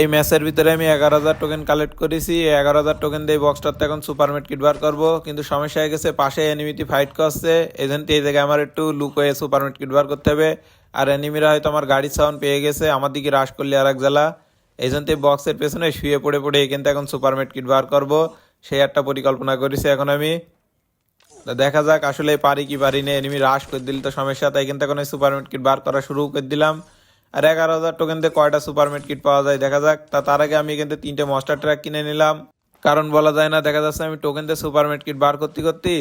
এই ম্যাচের ভিতরে আমি এগারো হাজার টোকেন কালেক্ট করেছি। এগারো হাজার টোকেন দিয়ে বক্সটাতে এখন সুপার কিট বার করব। কিন্তু সমস্যা হয়ে গেছে, পাশে এনিমিটি ফাইট করছে। এই জন্য এই জায়গায় আমার একটু লুক হয়ে সুপার কিট বার করতে হবে। আর এনিমিরা হয়তো আমার গাড়ির সাউন্ড পেয়ে গেছে, আমার দিকে রাশ করলে আর এক জ্বালা। এই বক্সের পেছনে শুয়ে পড়ে পড়ে থেকে এখন সুপার কিট বার করব। সেই একটা পরিকল্পনা করেছি এখন আমি। তা দেখা যাক, আসলে পারি কি পারি না এনিমি রাশ করে দিল তো সমস্যা, তাই কিন্তু এখন সুপার কিট বার করা শুরু করে দিলাম। আর এগারো হাজার টোকেন দিয়ে কয়টা সুপার কিট পাওয়া যায় দেখা যাক। তা তার আগে আমি কিন্তু তিনটে মস্টার ট্র্যাক কিনে নিলাম। কারণ বলা যায় না, দেখা যাচ্ছে আমি টোকেন দিয়ে সুপার কিট বার করতে করতে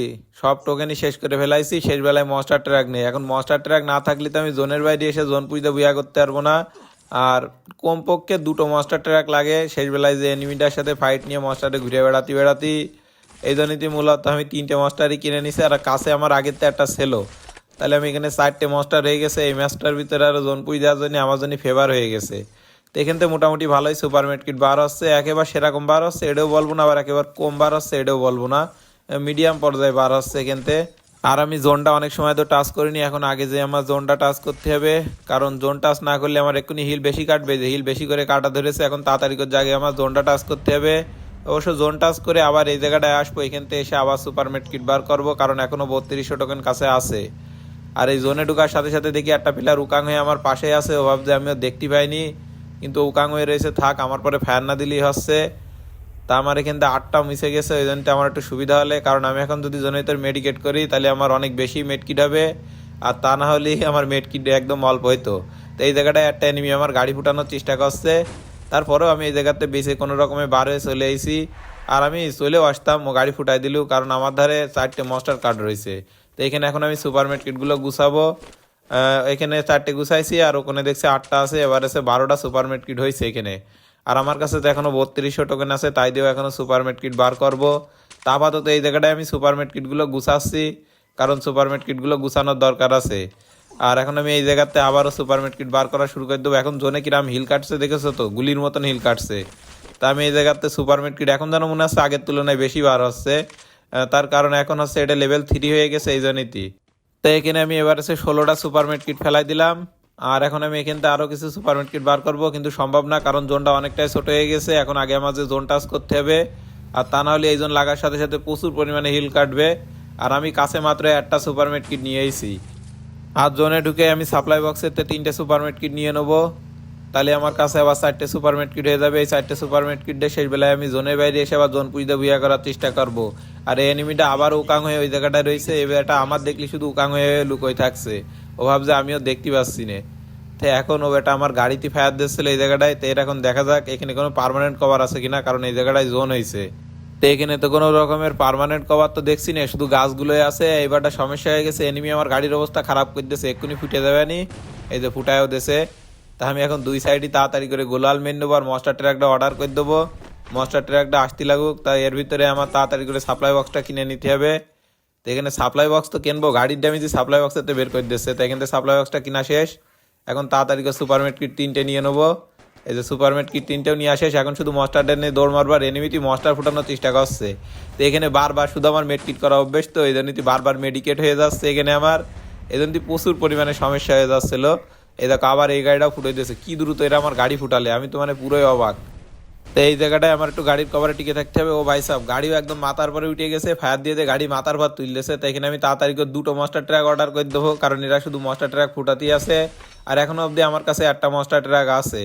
সব টোকেনই শেষ করে ফেলাইছি, শেষ বেলায় মস্টার ট্র্যাক নেই। এখন মস্টার ট্র্যাক না থাকলে তো আমি জোনের বাইরে এসে জোন পুজতে বুয়া করতে পারব না। আর কমপক্ষে দুটো মস্টার ট্র্যাক লাগে, শেষ বেলায় যে এনিমিটার সাথে ফাইট নিয়ে মস্টারে ঘুরে বেড়াতে বেড়াতে। এই জন্যই মূলত আমি তিনটে মস্টারই কিনে নিছি, আর কাছে আমার আগের তো একটা ছেলো। তাহলে আমি এখানে চারটে মস্টার হয়ে গেছে, এই ম্যাচটার ভিতরে আরও জোন পুই দেওয়ার জন্য আমার জন্য ফেভার হয়ে গেছে। তো এখান থেকে মোটামুটি ভালোই সুপার কিট বার হচ্ছে, একেবারে সেরকম বার হচ্ছে, এটাও বলব না, আবার একেবারে কম বার হচ্ছে, এটাও বলব না। মিডিয়াম পর্যায়ে বার হচ্ছে এখান থেকে। আর আমি জোনটা অনেক সময় তো টাচ করিনি, এখন আগে যে আমার জোনটা টাচ করতে হবে, কারণ জোন টাচ না করলে আমার এক্ষুনি হিল বেশি কাটবে, যে হিল বেশি করে কাটা ধরেছে, এখন তাড়াতাড়ি করে জায়গায় আমার জোনটা টাচ করতে হবে। অবশ্য জোন টাচ করে আবার এই জায়গাটায় আসব, এখান থেকে এসে আবার সুপার কিট বার করব, কারণ এখনও বত্রিশশো টোকেন কাছে আছে। আর এই জোনে ঢুকার সাথে সাথে দেখি একটা প্লেয়ার উকাং হয়ে আমার পাশে আছে, ও ভাবছে আমিও দেখতে পাইনি। কিন্তু উকাং হয়ে রয়েছে, থাক, আমার পরে ফ্যান না দিলেই হচ্ছে। তা আমার এখান থেকে আটটা মিশে গেছে, ওই জন্য আমার একটু সুবিধা হলে, কারণ আমি এখন যদি জোনের ভিতর মেডিকেট করি, তাহলে আমার অনেক বেশি মেডকিট হবে। আর তা না হলেই আমার মেডকিট একদম অল্প হইতো। তো এই জায়গাটায় একটা এনিমি আমার গাড়ি ফুটানোর চেষ্টা করছে। তারপরেও আমি এই জায়গাতে বেশি কোনো রকমের বার হয়ে চলে এসেছি আর আমি চলেও আসতাম, ও গাড়ি ফুটাই দিলু, কারণ আমার ধারে চারটে মাস্টার কার্ড রয়েছে। তো এখানে এখন আমি সুপার কিটগুলো গুছাবো। এখানে চারটে গুছাইছি আর ওখানে দেখছি আটটা আছে, এবার আছে বারোটা সুপার কিট হয়েছে এখানে। আর আমার কাছে তো এখনও বত্রিশশো টোকেন আছে, তাই দিয়েও এখনও সুপার কিট বার করব। তা আপাতত এই জায়গাটায় আমি সুপার কিটগুলো গুছাচ্ছি, কারণ সুপার কিটগুলো গুছানোর দরকার আছে। আর এখন আমি এই জায়গাতে আবারও সুপার কিট বার করা শুরু করে দেবো। এখন জোনে কিরাম হিল কাটছে দেখেছ তো? গুলির মতন হিল কাটছে। তা আমি এই জায়গাতে সুপার কিট এখন যেন মনে হচ্ছে আগের তুলনায় বেশি বার হচ্ছে। তার কারণ এখন হচ্ছে এটা লেভেল থ্রি হয়ে গেছে, এই জন্যই তো। এখানে আমি এবার এসে ষোলোটা সুপার কিট ফেলাই দিলাম। আর এখন আমি এখান থেকে আরও কিছু সুপার কিট বার করব, কিন্তু সম্ভব না, কারণ জোনটা অনেকটাই ছোট হয়ে গেছে। এখন আগে আমাদের জোন টাচ করতে হবে, আর তা না হলে এই জোন লাগার সাথে সাথে প্রচুর পরিমাণে হিল কাটবে। আর আমি কাছে মাত্র একটা সুপার কিট নিয়ে এসেছি আর জোনে ঢুকে আমি সাপ্লাই বক্সের তিনটে সুপার কিট নিয়ে নেব। তাহলে আমার কাছে আবার চারটে সুপার কিট হয়ে যাবে। এই চারটে সুপার কিট দিয়ে শেষ বেলায় আমি জোনের বাইরে এসে আবার জোন পুজতে ভুইয়া করার চেষ্টা করব। আর এই এনিমিটা আবার উকাং হয়ে ওই জায়গাটায় রয়েছে এবার এটা আমার দেখলি শুধু উকাং হয়ে লুকোই থাকছে। ও ভাবছে আমিও দেখতে পাচ্ছি না। তো এখন ও এটা আমার গাড়িতে ফায়ার দিচ্ছিল এই জায়গাটায়, তো এর এখন দেখা যাক এখানে কোনো পার্মানেন্ট কভার আছে কিনা, কারণ এই জায়গাটায় জোন হয়েছে। তো এখানে তো কোনো রকমের পার্মানেন্ট কভার তো দেখছি না, শুধু গাছগুলোই আছে এইবারটা সমস্যা হয়ে গেছে এনিমি আমার গাড়ির অবস্থা খারাপ করে দিয়েছে, এক্ষুনি ফুটে যাবে নি। এই যে ফুটায়ও দেছে তা আমি এখন দুই সাইডই তাড়াতাড়ি করে গোলাল মেন নেব আর মস্টার ট্র্যাকটা অর্ডার করে দেবো। মস্টার ট্র্যাকটা আসতে লাগুক, তাই এর ভিতরে আমার তাড়াতাড়ি করে সাপ্লাই বক্সটা কিনে নিতে হবে। তো এখানে সাপ্লাই বক্স তো কিনবো, গাড়ির ড্যামেজই সাপ্লাই বক্সেতে বের করে দিচ্ছে। তো এখান থেকে সাপ্লাই বক্সটা কিনা শেষ। এখন তাড়াতাড়ি করে সুপারমেট কিট তিনটে নিয়ে নেব। এই যে সুপারমেট কিট তিনটেও নিয়ে আসে। এখন শুধু মস্টারটা নিয়ে দৌড় মারবার এনিমিটি মস্টার ফুটানোর চেষ্টা করছে। তো এখানে বারবার শুধু আমার মেডকিট করা অভ্যেস তো, এই জন্য বারবার মেডিকেট হয়ে যাচ্ছে এখানে আমার। এই জন্য প্রচুর পরিমাণে সমস্যা হয়ে যাচ্ছিল। এই দেখো, আবার এই গাড়িটাও ফুটে দিয়েছে। কী দ্রুত এরা আমার গাড়ি ফুটালে, আমি তো মানে পুরোই অবাক। তো এই জায়গাটায় আমার একটু গাড়ির কভারে টিকে থাকতে হবে। ও ভাই সাহেব গাড়িও একদম মাথার পরে উঠে গেছে ফায়ার দিয়ে গাড়ি মাথার পর তুললেছে তো এখানে আমি তাড়াতাড়ি করে দুটো মাস্টার ট্র্যাক অর্ডার করে দেবো, কারণ এরা শুধু মাস্টার ট্র্যাক ফুটাতেই আছে। আর এখনও অবধি আমার কাছে একটা মাস্টার ট্র্যাক আছে।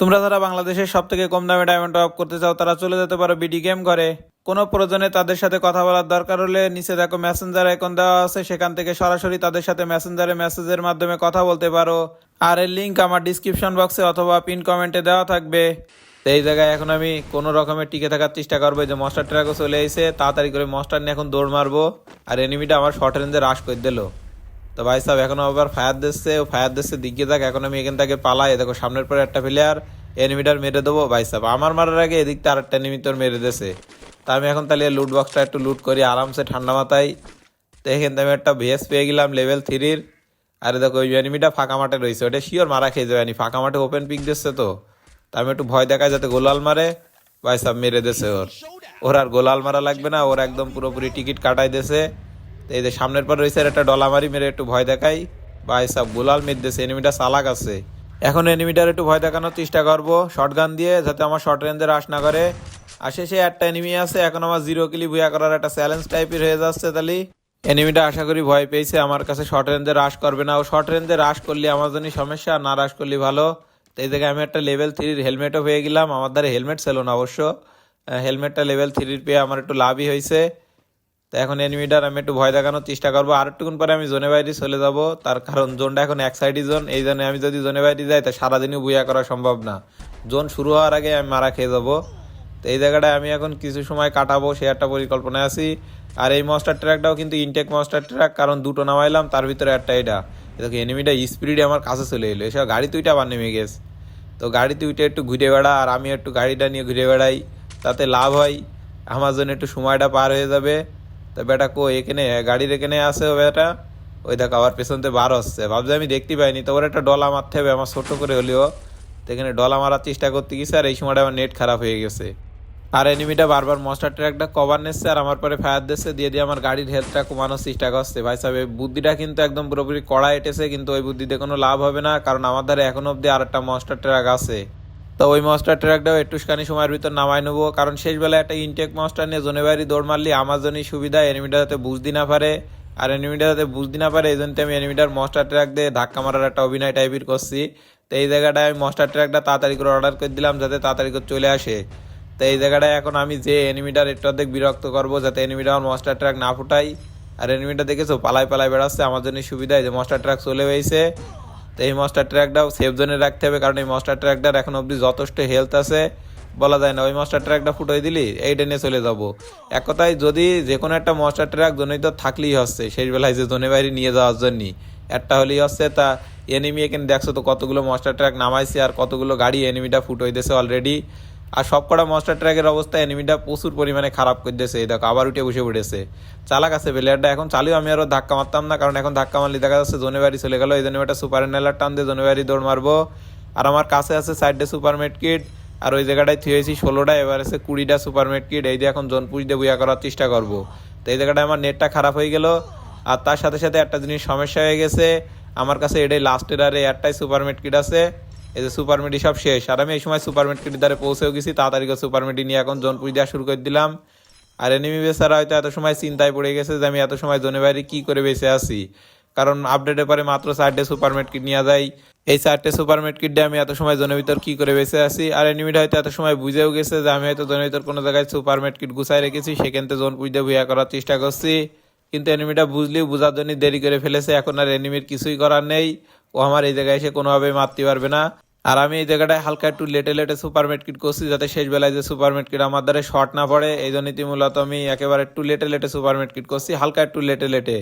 তোমরা যারা বাংলাদেশের সব থেকে কম দামে ডায়মন্ড অফ করতে চাও, তারা চলে যেতে পারো বিডি গেম ঘরে। কোনো প্রয়োজনে তাদের সাথে কথা বলার দরকার হলে নিচে দেখো মেসেঞ্জার আইকন দেওয়া আছে, সেখান থেকে সরাসরি তাদের সাথে মেসেঞ্জারে মেসেজের মাধ্যমে কথা বলতে পারো। আর এর লিঙ্ক আমার ডিসক্রিপশন বক্সে অথবা পিন কমেন্টে দেওয়া থাকবে। তো এই জায়গায় এখন আমি কোনো রকমের টিকে থাকার চেষ্টা করব যে মস্টার ট্র্যাকও চলে এসে তাড়াতাড়ি করে মস্টার নিয়ে এখন দৌড় মারবো, আর এনিমিটা আমার শর্ট রেঞ্জে রাশ করে দিল। তো ভাই সাহেব, এখনও আবার ফায়ার দিচ্ছে, ও ফায়ার দিচ্ছে, দিকে থাক এখন আমি এখান থেকে পালাই দেখো সামনের পরে একটা প্লেয়ার এনিমিটার মেরে দেবো, ভাই সাহেব। আমার মারার আগে এদিক থেকে আরেকটা এনিমি তোর মেরে দিছে তা আমি এখন তাহলে লুট বক্সটা একটু লুট করি, আরামসে ঠান্ডা মাথায়। তো এখান থেকে আমি একটা ভেস পেয়ে গেলাম লেভেল থ্রির আরে দেখো, ওই এনিমিটা ফাঁকা মাঠে রয়েছে, ওটা শিওর মারা খেয়ে যাবে ফাঁকা মাঠে ওপেন পিক দিচ্ছে তো। তা আমি একটু ভয় দেখাই যাতে গোলাল মারে, ভাই সাহেব মেরে দেছে ওর। ওর আর গোলাল মারা লাগবে না, ওর একদম পুরোপুরি টিকিট কাটাই দেছে। এই যে সামনের পর রয়েছে একটা ডলা মারি একটু ভয় দেখাই। ভাই সাহেব গোলাল মেরে দেছে এনিমিটা চালাক আছে। এখন এনিমিটার একটু ভয় দেখানোর চেষ্টা করব শর্ট গান দিয়ে, যাতে আমার শর্ট রেঞ্জে রাশ না করে। আর শেষে একটা এনিমি আছে, এখন আমার জিরো কিলি ভুয়া করার একটা চ্যালেঞ্জ টাইপের হয়ে যাচ্ছে তাহলে। এনিমিটা আশা করি ভয় পেয়েছে, আমার কাছে শর্ট রেঞ্জে রাশ করবে না। ও শর্ট রেঞ্জে রাশ করলে আমার জন্য সমস্যা না রাশ করলে ভালো। তো এই জায়গায় আমি একটা লেভেল থ্রির হেলমেটও পেয়ে গেলাম। আমার দ্বারা হেলমেট ছিল না অবশ্য। হেলমেটটা লেভেল থ্রির পেয়ে আমার একটু লাভই হয়েছে। তো এখন এনিমিটার আমি একটু ভয় দেখানোর চেষ্টা করব। আর একটুক্ষণ পরে আমি জোনে বাইরে চলে যাব। তার কারণ জোনটা এখন এক সাইডই জোন এই জন্য আমি যদি জোনে বাইরে যাই, তা সারাদিনই বুয়া করা সম্ভব না। জোন শুরু হওয়ার আগে আমি মারা খেয়ে যাব। তো এই জায়গাটায় আমি এখন কিছু সময় কাটাবো সে একটা পরিকল্পনায় আছি। আর এই মস্টার ট্র্যাকটাও কিন্তু ইনটেক মস্টার ট্র্যাক কারণ দুটো নামাইলাম, তার ভিতরে একটা এটা। দেখো এনিমিটা স্পিডে আমার কাছে চলে এলো। এসব গাড়ি তুইটা আবার নেমে গেছে। তো গাড়িতে উঠে একটু ঘুরে বেড়া, আর আমি একটু গাড়িটা নিয়ে ঘুরে বেড়াই। তাতে লাভ হয়, আমার জন্য একটু সময়টা পার হয়ে যাবে। তো বেটা কো, এখানে, গাড়ির এখানে আছে বেটা। ওই দেখ, আবার পেছনতে বার হচ্ছে ভাবছি আমি দেখতে পাইনি তো ওর একটা ডলা মারতে হবে, আমার ছোট করে হলেও। তো এখানে ডলা মারার চেষ্টা করতে গেছে, আর এই সময়টা আমার নেট খারাপ হয়ে গেছে। আর এনিমিটা বারবার মস্টার ট্র্যাকটা কভার নিচ্ছে আর আমার পরে ফায়ার দিচ্ছে, দিয়ে দিয়ে আমার গাড়ির হেলথটা কমানোর চেষ্টা করছে। ভাই সাহেব, এই বুদ্ধিটা কিন্তু একদম পুরোপুরি কড়া এটেছে, কিন্তু ওই বুদ্ধিতে কোনো লাভ হবে না, কারণ আমার ধারে এখনও অব্দি আর একটা মস্টার ট্র্যাক আছে। তো ওই মস্টার ট্র্যাকটাও একটুখানি সময়ের ভিতর নামাই নেব, কারণ শেষ বেলায় একটা ইনটেক মস্টার নিয়ে জোনে বাড়ি দৌড় মারলে, আমার জন্যই সুবিধা এনিমিটা যাতে বুঝতে না পারে। আর এনিমিটা যাতে বুঝতে না পারে এই জন্য আমি এনিমিটার মস্টার ট্র্যাক দিয়ে ধাক্কা মারার একটা অভিনয় টাইপের করছি। তো এই জায়গাটায় আমি মস্টার ট্র্যাকটা তাড়াতাড়ি করে অর্ডার করে দিলাম, যাতে তাড়াতাড়ি করে চলে আসে। তো এই জায়গাটায় এখন আমি যে এনিমিটার একটু অর্ধেক বিরক্ত করব, যাতে এনিমিটা আমার মস্টার ট্র্যাক না ফুটাই। আর এনিমিটা দেখেছ? পালাই পালাই বেড়াচ্ছে, আমার জন্য সুবিধা যে মস্টার ট্র্যাক চলে হয়েছে তো এই মস্টার ট্র্যাকটাও সেফ জোনে রাখতে হবে, কারণ এই মস্টার ট্র্যাকটার এখন অবধি যথেষ্ট হেলথ আছে। বলা যায় না, ওই মস্টার ট্র্যাকটা ফুটোই দিলি এইটা নিয়ে চলে যাব। এক কথায় যদি যে কোনো একটা মস্টার ট্র্যাক জোনেই তো থাকলেই হচ্ছে, সেই বেলায় যে জোনে বাইরে নিয়ে যাওয়ার জন্যই। একটা হলেই হচ্ছে, তা এনিমি এখানে দেখছ তো কতগুলো মস্টার ট্র্যাক নামাইছে আর কতগুলো গাড়ি এনিমিটা ফুটোই দিয়েছে অলরেডি আর সব কটা মস্টার ট্র্যাকের অবস্থা এনিমিটা প্রচুর পরিমাণে খারাপ করে দিয়েছে এই দেখো, আবার উঠে বসে পড়েছে। চালাক আছে প্লেয়ারটা এখন চালিও আমি আরও ধাক্কা মারতাম না, কারণ এখন ধাক্কা মারলে দেখা যাচ্ছে জোনে বাড়ি চলে গেল। এই জন্য একটা সুপার নেলার টান দিয়ে জোনে বাড়ি দৌড় মারবো। আর আমার কাছে আছে সাইডে সুপার মেড কিট আর ওই জায়গাটায় থুয়েছি ষোলোটা, এবার আছে কুড়িটা সুপার মেড কিট এই দিয়ে এখন জোনপুর দিয়ে বুয়া করার চেষ্টা করব। তো এই জায়গাটায় আমার নেটটা খারাপ হয়ে গেল। আর তার সাথে সাথে একটা জিনিস সমস্যা হয়ে গেছে। আমার কাছে এটাই লাস্টের আর একটাই সুপার মেড কিট আছে। এই যে সুপার মেডি সব শেষ। আর আমি এই সময় সুপার মেড কিটের দ্বারে পৌঁছেও গেছি, তাড়াতাড়ি করে সুপার মেডি নিয়ে এখন জোনপুর দেওয়া শুরু করে দিলাম। আর এনিমি বেচারা হয়তো এত সময় চিন্তায় পড়ে গেছে যে আমি এত সময় জোনে বাইরে কী করে বেঁচে আছি। কারণ আপডেটের পরে মাত্র চারটে সুপার কিট নিয়ে যায় এই চারটে সুপার কিট দিয়ে আমি এত সময় জোনের ভিতর কি করে বেঁচে আছি? আর এনিমিটা হয়তো এত সময় বুঝেও গেছে যে আমি হয়তো জোনের ভিতর কোনো জায়গায় সুপার কিট গুছাই রেখেছি, সেখান থেকে জোন পুজতে ভুয়া করার চেষ্টা করছি। কিন্তু এনিমিটা বুঝলেও বোঝার জন্য দেরি করে ফেলেছে, এখন আর এনিমির কিছুই করার নেই। ও আমার এই জায়গায় এসে কোনোভাবেই মারতে পারবে না। আর আমি এই জায়গাটায় হালকা একটু লেটে লেটে সুপার কিট করছি যাতে শেষ বেলায় যে সুপার কিট আমার দ্বারা শর্ট না পড়ে, এই জন্য মূলত আমি একেবারে একটু লেটে লেটে সুপার কিট করছি, হালকা একটু লেটে লেটে।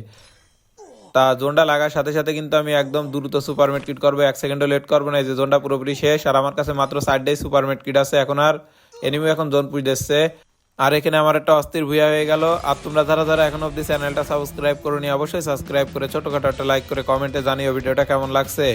তা জোনটা লাগার সাথে সাথে কিন্তু আমি একদম দ্রুত সুপার কিট করব, এক সেকেন্ডও লেট করব না, এই যে জোনটা পুরোপুরি শেষ, আর আমার কাছে মাত্র সাইডটাই সুপার কিট আছে এখন আর। এনিমি এখন জোন পুজ দিচ্ছে। আর এখানে আমার একটা অস্থির ভুয়া হয়ে গেল, আর তোমরা যারা যারা এখন অব্দি চ্যানেলটা সাবস্ক্রাইব করো অবশ্যই সাবস্ক্রাইব করে ছোটোখাটো একটা লাইক করে কমেন্টে জানিও ভিডিওটা কেমন লাগছে।